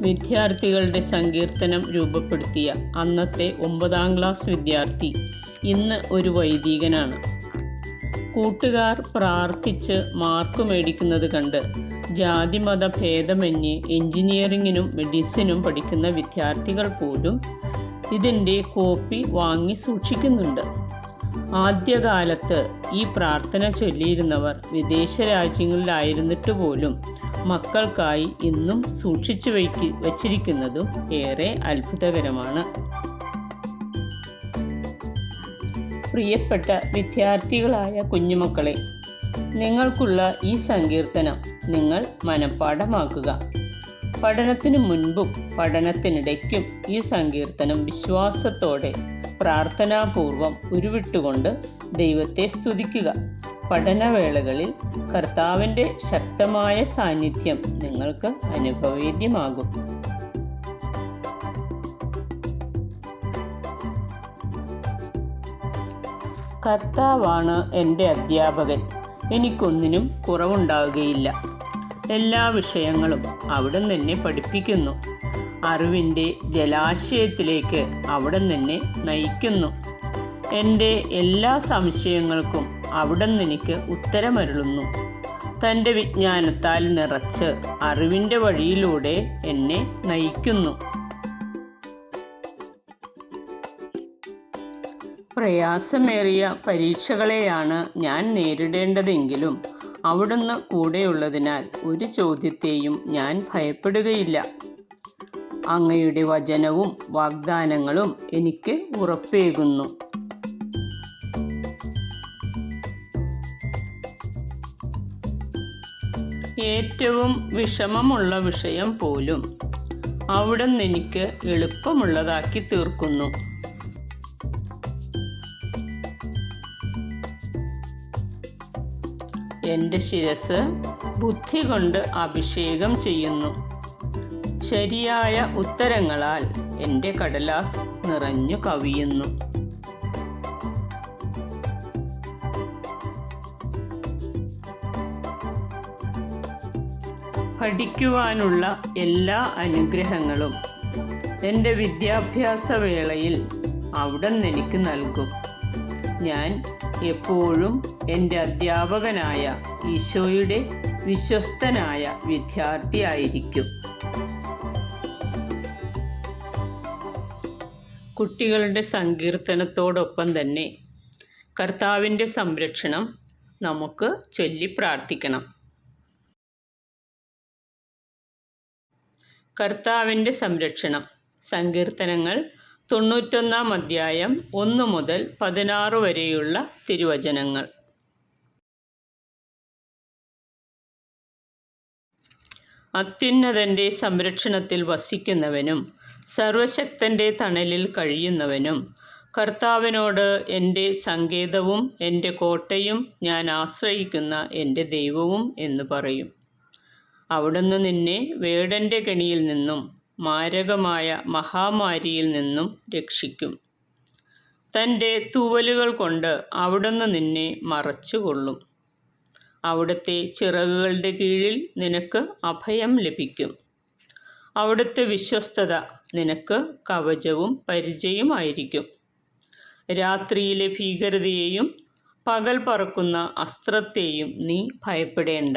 വിദ്യാർത്ഥികളുടെ സങ്കീർത്തനം രൂപപ്പെടുത്തിയ അന്നത്തെ ഒമ്പതാം ക്ലാസ് വിദ്യാർത്ഥി ഇന്ന് ഒരു വൈദികനാണ്. കൂട്ടുകാർ പ്രാർത്ഥിച്ച് മാർക്ക് മേടിക്കുന്നത് കണ്ട് ജാതിമത ഭേദമന്യേ എഞ്ചിനീയറിങ്ങിനും മെഡിസിനും പഠിക്കുന്ന വിദ്യാർത്ഥികൾ പോലും ഇതിന്റെ കോപ്പി വാങ്ങി സൂക്ഷിക്കുന്നുണ്ട്. ആദ്യകാലത്ത് ഈ പ്രാർത്ഥന ചൊല്ലിയിരുന്നവർ വിദേശ രാജ്യങ്ങളിലായിരുന്നിട്ട് പോലും മക്കൾക്കായി ഇന്നും സൂക്ഷിച്ചു വയ്ക്ക് വച്ചിരിക്കുന്നതും ഏറെ അത്ഭുതകരമാണ്. പ്രിയപ്പെട്ട വിദ്യാർത്ഥികളായ കുഞ്ഞുമക്കളെ നിങ്ങൾക്കുള്ള ഈ സങ്കീർത്തനം നിങ്ങൾ മനഃപ്പാഠമാക്കുക. പഠനത്തിനു മുൻപും പഠനത്തിനിടയ്ക്കും ഈ സങ്കീർത്തനം വിശ്വാസത്തോടെ പ്രാർത്ഥനാപൂർവം ഉരുവിട്ടുകൊണ്ട് ദൈവത്തെ സ്തുതിക്കുക. പഠനവേളകളിൽ കർത്താവിന്റെ ശക്തമായ സാന്നിധ്യം നിങ്ങൾക്ക് അനുഭവേദ്യമാകും കർത്താവാണ് എന്റെ അധ്യാപകൻ. എനിക്കൊന്നിനും കുറവുണ്ടാവുകയില്ല. എല്ലാ വിഷയങ്ങളും അവിടെ നിന്നെ പഠിപ്പിക്കുന്നു. അറിവിന്റെ ജലാശയത്തിലേക്ക് അവിടെ നിന്നെ നയിക്കുന്നു. എന്റെ എല്ലാ സംശയങ്ങൾക്കും അവിടെ നിനക്ക് ഉത്തരമരുളുന്നു. തന്റെ വിജ്ഞാനത്താൽ നിറച്ച് അറിവിന്റെ വഴിയിലൂടെ എന്നെ നയിക്കുന്നു. പ്രയാസമേറിയ പരീക്ഷകളെയാണ് ഞാൻ നേരിടേണ്ടതെങ്കിലും അവിടുന്ന് കൂടെയുള്ളതിനാൽ ഒരു ചോദ്യത്തെയും ഞാൻ ഭയപ്പെടുകയില്ല. അങ്ങയുടെ വചനവും വാഗ്ദാനങ്ങളും എനിക്ക് ഉറപ്പേകുന്നു. ഏറ്റവും വിഷമമുള്ള വിഷയം പോലും അവിടുന്ന് എനിക്ക് എളുപ്പമുള്ളതാക്കി തീർക്കുന്നു. എന്റെ ശിരസ് ബുദ്ധി കൊണ്ട് അഭിഷേകം ചെയ്യുന്നു. ശരിയായ ഉത്തരങ്ങളാൽ എന്റെ കടലാസ് നിറഞ്ഞു കവിയുന്നു. പഠിക്കുവാനുള്ള എല്ലാ അനുഗ്രഹങ്ങളും എന്റെ വിദ്യാഭ്യാസ വേളയിൽ അവിടെ എനിക്ക് നൽകും. ഞാൻ എപ്പോഴും എന്റെ അധ്യാപകനായ ഈശോയുടെ വിശ്വസ്തനായ വിദ്യാർത്ഥിയായിരിക്കും. കുട്ടികളുടെ സങ്കീർത്തനത്തോടൊപ്പം തന്നെ കർത്താവിന്റെ സംരക്ഷണം നമുക്ക് ചൊല്ലി പ്രാർത്ഥിക്കണം. കർത്താവിന്റെ സംരക്ഷണം സങ്കീർത്തനങ്ങൾ തൊണ്ണൂറ്റൊന്നാം അധ്യായം ഒന്ന് മുതൽ പതിനാറ് വരെയുള്ള തിരുവചനങ്ങൾ. അത്യുന്നതന്റെ സംരക്ഷണത്തിൽ വസിക്കുന്നവനും സർവശക്തന്റെ തണലിൽ കഴിയുന്നവനും കർത്താവിനോട് എന്റെ സങ്കേതവും എന്റെ കോട്ടയും ഞാൻ ആശ്രയിക്കുന്ന എന്റെ ദൈവവും എന്ന് പറയും. അവിടുന്ന് നിന്നെ വേടന്റെ കെണിയിൽ നിന്നും മാരകമായ മഹാമാരിയിൽ നിന്നും രക്ഷിക്കും. തന്റെ തൂവലുകൾ കൊണ്ട് അവിടുന്ന് നിന്നെ മറച്ചുകൊള്ളും. അവിടുത്തെ ചിറകുകളുടെ കീഴിൽ നിനക്ക് അഭയം ലഭിക്കും. അവിടുത്തെ വിശ്വസ്തത നിനക്ക് കവചവും പരിചയമായിരിക്കും. രാത്രിയിലെ ഭീകരതയെയും പകൽ പറക്കുന്ന അസ്ത്രത്തെയും നീ ഭയപ്പെടേണ്ട.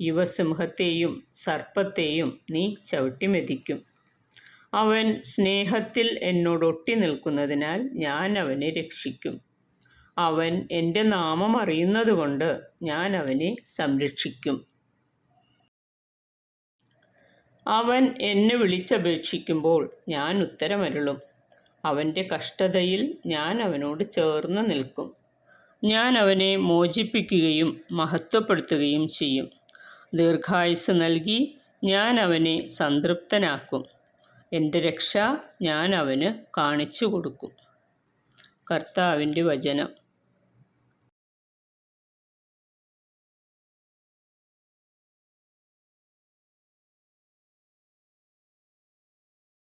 യുവസിംഹത്തെയും സർപ്പത്തെയും നീ ചവിട്ടിമെതിക്കും. അവൻ സ്നേഹത്തിൽ എന്നോടൊട്ടി നിൽക്കുന്നതിനാൽ ഞാൻ അവനെ രക്ഷിക്കും. അവൻ എന്റെ നാമം അറിയുന്നതുകൊണ്ട് ഞാൻ അവനെ സംരക്ഷിക്കും. അവൻ എന്നെ വിളിച്ചപേക്ഷിക്കുമ്പോൾ ഞാൻ ഉത്തരമരുളും. അവന്റെ കഷ്ടതയിൽ ഞാൻ അവനോട് ചേർന്ന് നിൽക്കും. ഞാൻ അവനെ മോചിപ്പിക്കുകയും മഹത്വപ്പെടുത്തുകയും ചെയ്യും. ദീർഘായുസ് നൽകി ഞാൻ അവനെ സംതൃപ്തനാക്കും. എന്റെ രക്ഷ ഞാൻ അവന് കാണിച്ചു കൊടുക്കും. കർത്താവിന്റെ വചനം.